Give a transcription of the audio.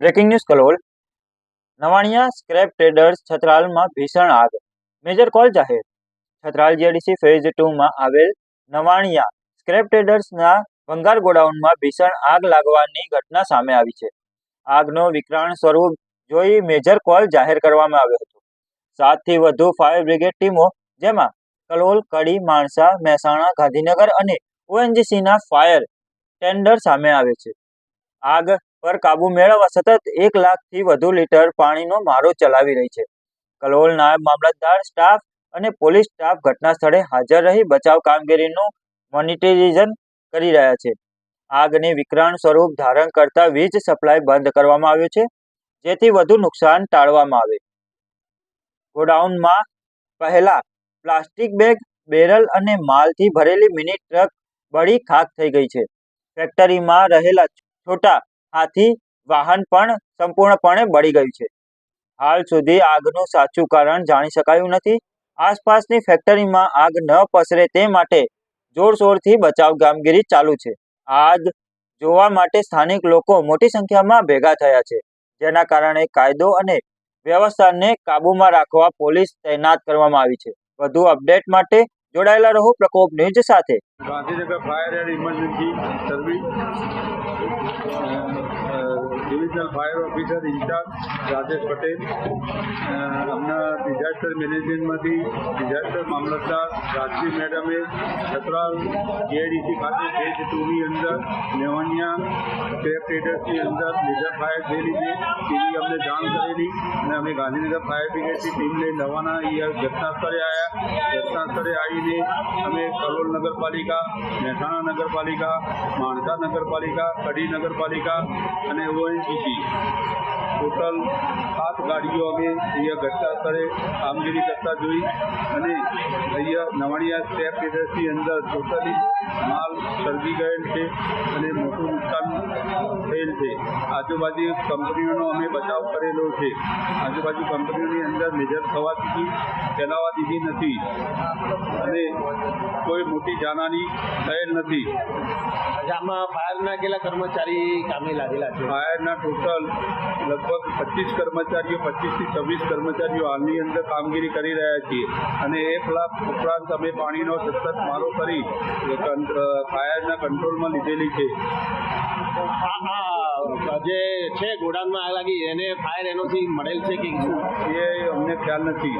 Breaking news Kalol Navaniya scrap traders છત્રાલમાં ભીષણ આગ. Major call જાહેર. છત્રાલ જીઆઈડીસી ફેઝ ટુમાં આવેલ નવાણિયા સ્ક્રેપ ટ્રેડર્સના ભંગાર ગોડાઉનમાં ભીષણ આગ લાગવાની ઘટના સામે આવી છે. આગનો વિકરાણ સ્વરૂપ જોઈ મેજર કોલ જાહેર કરવામાં આવ્યો હતો. સાતથી વધુ ફાયર બ્રિગેડ ટીમો, જેમાં કલોલ, કડી, માણસા, મહેસાણા, ગાંધીનગર અને ઓએનજીસીના ફાયર ટેન્ડર સામે આવે છે. આગ પર કાબુ મેળવવા સતત એક લાખથી વધુ લીટર પાણીનો મારો ચલાવી રહી છે. કલોલ નાયબ મામલતદાર સ્ટાફ અને પોલીસ સ્ટાફ ઘટના સ્થળે હાજર રહી બચાવ કામગીરીનું મોનિટરિઝન કરી રહ્યા છે. આગને વિકરાણ સ્વરૂપ ધારણ કરતા વીજ સપ્લાય બંધ કરવામાં આવ્યો છે, જેથી વધુ નુકસાન ટાળવામાં આવે. ગોડાઉનમાં પહેલા પ્લાસ્ટિક બેગ, બેરલ અને માલથી ભરેલી મિની ટ્રક બળી ખાક થઈ ગઈ છે. ફેક્ટરીમાં રહેલા છોટા હાથી વાહન પણ સંપૂર્ણપણે બળી ગયું છે. હાલ સુધી આગનું સાચું કારણ જાણી શકાયું નથી. આસપાસની ફેક્ટરીમાં આગ ન પસરે તે માટે જોરશોરથી બચાવ કામગીરી ચાલુ છે. આગ જોવા માટે સ્થાનિક લોકો મોટી સંખ્યામાં ભેગા થયા છે, જેના કારણે કાયદો અને વ્યવસ્થાને કાબૂમાં રાખવા પોલીસ તૈનાત કરવામાં આવી છે. વધુ અપડેટ માટે જોડાયેલા રહો પ્રકોપ ન્યૂઝ સાથે. Gandhinagar fire and emergency service divisional fire officer incharge Rajesh Patel હમણાં ડિઝાસ્ટર મેનેજમેન્ટમાંથી ડિઝાસ્ટર મામલતદાર રાજવી મેડમે સતરાલ જીઆઈડીસી ખાતે ફેઝ ટુની અંદર નેવનિયા સ્ક્રેપ ટ્રેડર્સની અંદર મેજર ફાયર થયેલી છે. તેની અમને જાણ કરેલી અને અમે ગાંધીનગર ફાયર બ્રિગેડની લઈ નવાના અહીંયા ઘટના આવ્યા ઘટના સ્થળે આવીને અમે કલોલ નગરપાલિકા મહેસાણા નગરપાલિકા, માણસા નગરપાલિકા કડી નગરપાલિકા અને ઓએનજીસી ટોટલ સાત ગાડીઓ અમે અહીંયા ઘટના સ્તરે કામગીરી કરતા જોઈ અને અહીંયા નવાણિયા સ્ટેપ ટ્રેડર્સની અંદર ટોટલી માલ સળગી ગયેલ છે અને મોટું નુકસાન થયેલ છે. આજુબાજુ કંપનીઓનો અમે બચાવ કરેલો છે. આજુબાજુ કંપનીઓની અંદર મેજર થવા દીધી ફેલાવા દીધી નથી. અને કોઈ મોટી જાનહાની થયેલ નથી. આમાં ફાયરના કેટલા કર્મચારી કામે લાગેલા છે? ફાયરના ટોટલ લગભગ પચીસ કર્મચારીઓ પચીસથી છવ્વીસ કર્મચારીઓ હાલની અંદર કામગીરી કરી રહ્યા છીએ. અને એ ઉપરાંત અમે પાણીનો સતત મારો કરી કં- એમના કંટ્રોલમાં લીધેલી છે. જે છે ગોડાઉનમાં આગ લાગી એને ફાયર એનોથી મળેલ છે કે એ અમને ખ્યાલ નથી.